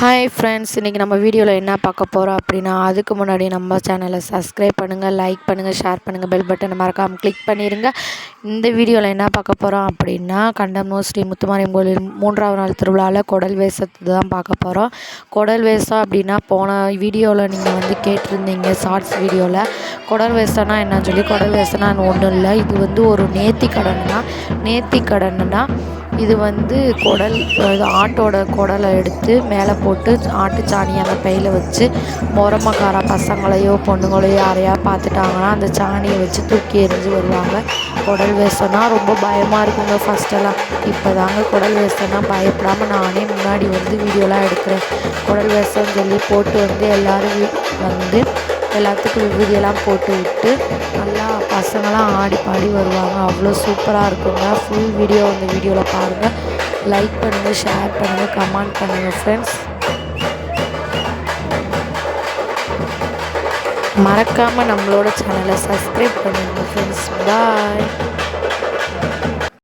Hi friends இன்றைக்கி நம்ம வீடியோவில் என்ன பார்க்க போகிறோம் அப்படின்னா அதுக்கு முன்னாடி நம்ம சேனலை சப்ஸ்கிரைப் பண்ணுங்கள் லைக் பண்ணுங்கள் ஷேர் பண்ணுங்கள் பெல் பட்டனை மறக்காமல் கிளிக் பண்ணிடுங்க இந்த வீடியோவில் என்ன பார்க்க போகிறோம் அப்படின்னா கண்டமூர் ஸ்ரீ முத்துமாரியம் கோயில் மூன்றாவது நாள் திருவிழாவில் குடல் வேஷத்தை தான் பார்க்க போகிறோம் குடல் வேஷம் அப்படின்னா போன வீடியோவில் நீங்கள் வந்து கேட்டிருந்தீங்க ஷார்ட்ஸ் வீடியோவில் குடல் வேஷம்னா என்னன்னு சொல்லி குடல் வேஷம்னா ஒன்றும் இல்லை. இது வந்து ஒரு நேர்த்தி கடன் தான் நேர்த்தி கடன்னா இது வந்து குடல் இது ஆட்டோட குடலை எடுத்து மேலே போட்டு ஆட்டு சாணியை அந்த பையில் வச்சு முறமக்கார பசங்களையோ பொண்ணுங்களையோ யாரையா பார்த்துட்டாங்கன்னா அந்த சாணியை வச்சு தூக்கி எரிஞ்சு வருவாங்க. குடல் வேஷம்னா ரொம்ப பயமாக இருக்குங்க ஃபஸ்ட்டெல்லாம் இப்போ தாங்க குடல் வேஷம்னா பயப்படாமல் நானே முன்னாடி வந்து வீடியோலாம் எடுக்கிறேன். குடல் வேஷம்னு சொல்லி போட்டு வந்து எல்லோரும் வந்து எல்லாத்துக்கும் விபூதியெல்லாம் போட்டு விட்டு பசங்களாம் ஆடி பாடி வருவாங்க. அவ்வளோ சூப்பராக இருக்குங்க. ஃபுல் வீடியோ அந்த வீடியோவில் பாருங்கள் லைக் பண்ணுங்கள் ஷேர் பண்ணுங்கள் கமெண்ட் பண்ணுங்கள் ஃப்ரெண்ட்ஸ் மறக்காமல் நம்மளோட சேனலை சப்ஸ்கிரைப் பண்ணுங்கள் ஃப்ரெண்ட்ஸ் பாய்